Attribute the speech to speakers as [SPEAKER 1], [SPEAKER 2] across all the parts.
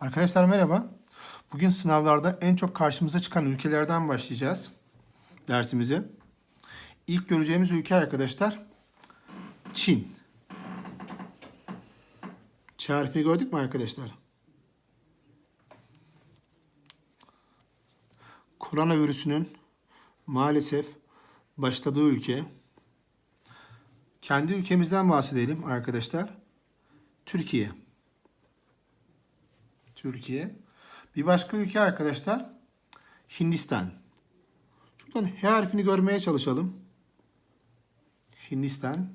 [SPEAKER 1] Arkadaşlar merhaba. Bugün sınavlarda en çok karşımıza çıkan ülkelerden başlayacağız dersimize. İlk göreceğimiz ülke arkadaşlar Çin. Ç harfini gördük mü arkadaşlar? Koronavirüsünün maalesef başladığı ülke. Kendi ülkemizden bahsedelim arkadaşlar. Türkiye. Türkiye. Bir başka ülke arkadaşlar Hindistan. Şuradan H harfini görmeye çalışalım. Hindistan.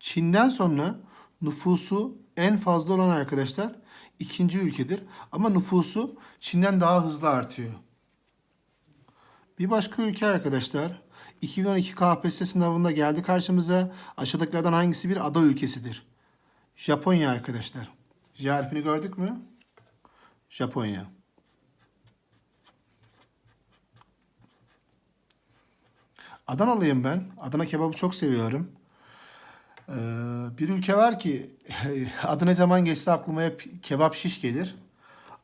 [SPEAKER 1] Çin'den sonra nüfusu en fazla olan arkadaşlar ikinci ülkedir. Ama nüfusu Çin'den daha hızlı artıyor. Bir başka ülke arkadaşlar 2012 KPSS sınavında geldi karşımıza. Aşağıdakilerden hangisi bir ada ülkesidir? Japonya arkadaşlar. J harfini gördük mü? Japonya. Adanalıyım ben. Adana kebabı çok seviyorum. Ee, bir ülke var ki adı ne zaman geçse aklıma hep kebap şiş gelir.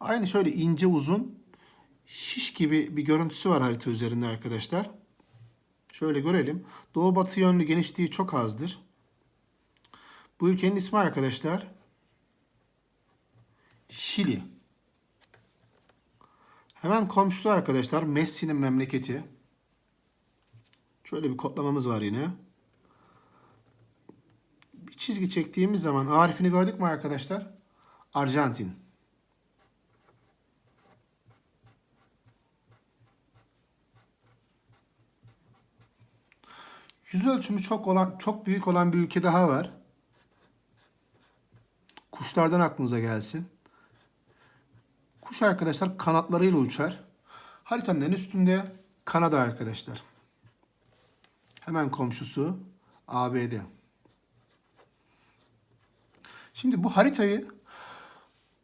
[SPEAKER 1] Aynı şöyle ince uzun şiş gibi bir görüntüsü var harita üzerinde arkadaşlar. Şöyle görelim. Doğu batı yönlü genişliği çok azdır. Bu ülkenin ismi arkadaşlar Şili. Hemen komşusu arkadaşlar Messi'nin memleketi. Şöyle bir kodlamamız var yine. Bir çizgi çektiğimiz zaman Arif'ini gördük mü arkadaşlar? Arjantin. Yüz ölçümü çok olan çok büyük olan bir ülke daha var. Kuşlardan aklınıza gelsin. Kuş arkadaşlar kanatlarıyla uçar. Haritanın en üstünde Kanada arkadaşlar. Hemen komşusu ABD. Şimdi bu haritayı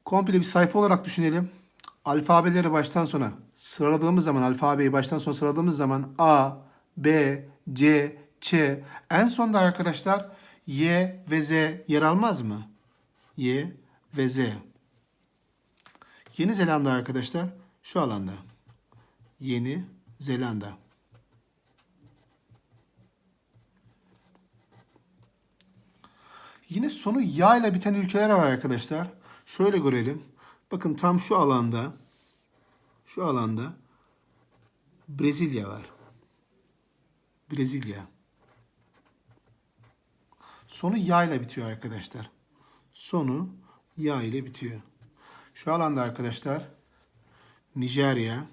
[SPEAKER 1] komple bir sayfa olarak düşünelim. Alfabeleri baştan sona sıraladığımız zaman, alfabeyi baştan sona sıraladığımız zaman A, B, C, Ç, en sonda arkadaşlar Y ve Z yer almaz mı? Y ve Z. Yeni Zelanda arkadaşlar şu alanda. Yeni Zelanda. Yine sonu ya ile biten ülkeler var arkadaşlar. Şöyle görelim. Bakın tam şu alanda şu alanda Brezilya var. Brezilya. Sonu ya ile bitiyor arkadaşlar. Sonu ya ile bitiyor. Şu alanda arkadaşlar Nijerya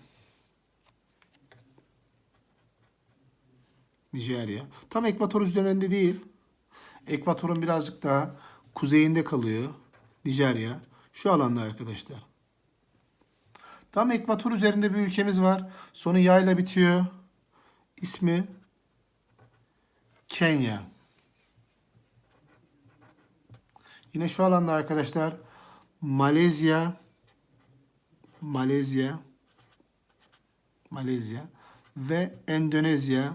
[SPEAKER 1] Nijerya. Tam ekvator üzerinde değil. Ekvatorun birazcık daha kuzeyinde kalıyor. Nijerya. Şu alanda arkadaşlar. Tam ekvator üzerinde bir ülkemiz var. Sonu yayla bitiyor. İsmi Kenya. Yine şu alanda arkadaşlar Malezya Malezya Malezya ve Endonezya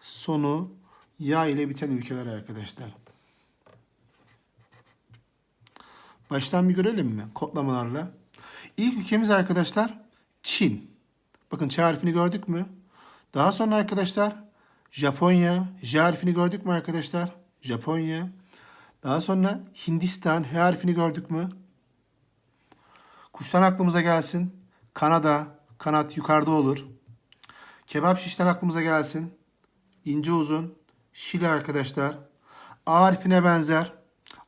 [SPEAKER 1] sonu ya ile biten ülkeler arkadaşlar. Baştan bir görelim mi kodlamalarla? İlk ülkemiz arkadaşlar Çin. Bakın Ç harfini gördük mü? Daha sonra arkadaşlar Japonya. J harfini gördük mü arkadaşlar? Japonya. Daha sonra Hindistan. H harfini gördük mü? Kuştan aklımıza gelsin. Kanada. Kanat yukarıda olur. Kebap şişten aklımıza gelsin. İnce uzun. Şili arkadaşlar. A harfine benzer.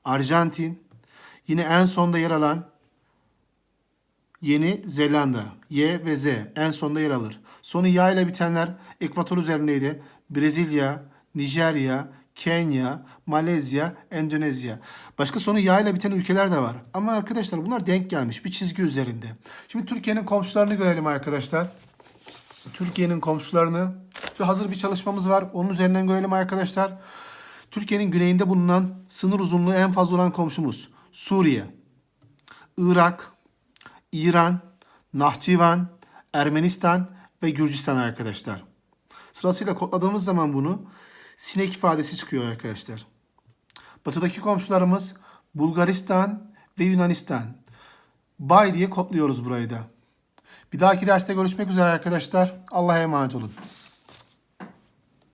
[SPEAKER 1] Arjantin. Yine en sonda yer alan Yeni Zelanda. Y ve Z en sonda yer alır. Sonu ya ile bitenler ekvator üzerindeydi. Brezilya, Nijerya, Kenya, Malezya, Endonezya. Başka sonu ya ile biten ülkeler de var. Ama arkadaşlar bunlar denk gelmiş bir çizgi üzerinde. Şimdi Türkiye'nin komşularını görelim arkadaşlar. Türkiye'nin komşularını. Şu hazır bir çalışmamız var. Onun üzerinden görelim arkadaşlar. Türkiye'nin güneyinde bulunan sınır uzunluğu en fazla olan komşumuz Suriye, Irak, İran, Nahçıvan, Ermenistan ve Gürcistan arkadaşlar. Sırasıyla kodladığımız zaman bunu sinek ifadesi çıkıyor arkadaşlar. Batıdaki komşularımız Bulgaristan ve Yunanistan. Bay diye kodluyoruz burayı da. Bir dahaki derste görüşmek üzere arkadaşlar. Allah'a emanet olun.